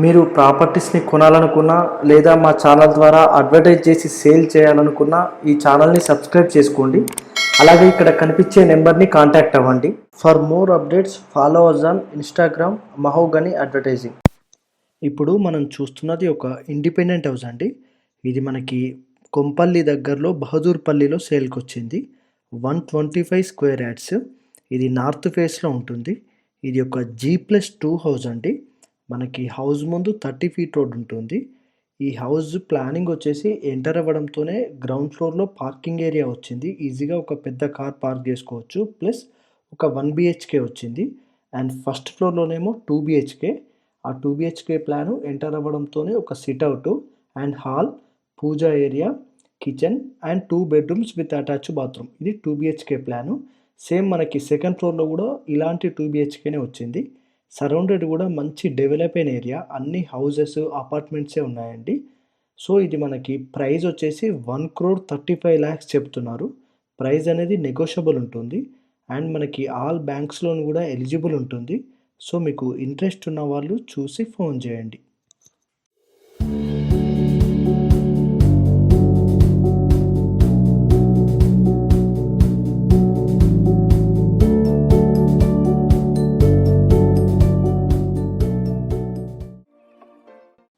మీరు ప్రాపర్టీస్ని కొనాలనుకున్నా లేదా మా ఛానల్ ద్వారా అడ్వర్టైజ్ చేసి సేల్ చేయాలనుకున్నా ఈ ఛానల్ని సబ్స్క్రైబ్ చేసుకోండి. అలాగే ఇక్కడ కనిపించే నెంబర్ని కాంటాక్ట్ అవ్వండి. For more updates follow us on Instagram Mahogany Advertising. ఇప్పుడు మనం చూస్తున్నది ఒక ఇండిపెండెంట్ హౌస్ అండి. ఇది మనకి కొంపల్లి దగ్గరలో బహదూర్పల్లిలో సేల్కి వచ్చింది one twenty five square yards. ఇది నార్త్ ఫేస్లో ఉంటుంది. ఇది ఒక జీ ప్లస్ టూ హౌస్ అండి. మనకి హౌస్ ముందు థర్టీ ఫీట్ రోడ్ ఉంటుంది. ఈ హౌస్ ప్లానింగ్ వచ్చేసి ఎంటర్ అవ్వడంతోనే గ్రౌండ్ ఫ్లోర్లో పార్కింగ్ ఏరియా వచ్చింది. ఈజీగా ఒక పెద్ద కార్ పార్క్ చేసుకోవచ్చు. ప్లస్ ఒక వన్ బిహెచ్కే వచ్చింది. అండ్ ఫస్ట్ ఫ్లోర్లోనేమో టూ బిహెచ్కే. ఆ టూ బిహెచ్కే ప్లాను ఎంటర్ అవ్వడంతోనే ఒక sit out and hall puja area kitchen and two bedrooms with attach bathroom. ఇది టూ బిహెచ్కే ప్లాను. సేమ్ మనకి సెకండ్ ఫ్లోర్లో కూడా ఇలాంటి టూ బిహెచ్కేనే వచ్చింది. సరౌండెడ్ కూడా మంచి డెవలప్ అయిన ఏరియా. అన్ని హౌజెస్ అపార్ట్మెంట్సే ఉన్నాయండి. సో ఇది మనకి ప్రైస్ వచ్చేసి one crore thirty five lakhs చెప్తున్నారు. ప్రైస్ అనేది నెగోషియబుల్ ఉంటుంది. అండ్ మనకి ఆల్ బ్యాంక్స్ లోన్ కూడా ఎలిజిబుల్ ఉంటుంది. సో మీకు ఇంట్రెస్ట్ ఉన్న వాళ్ళు చూసి ఫోన్ చేయండి.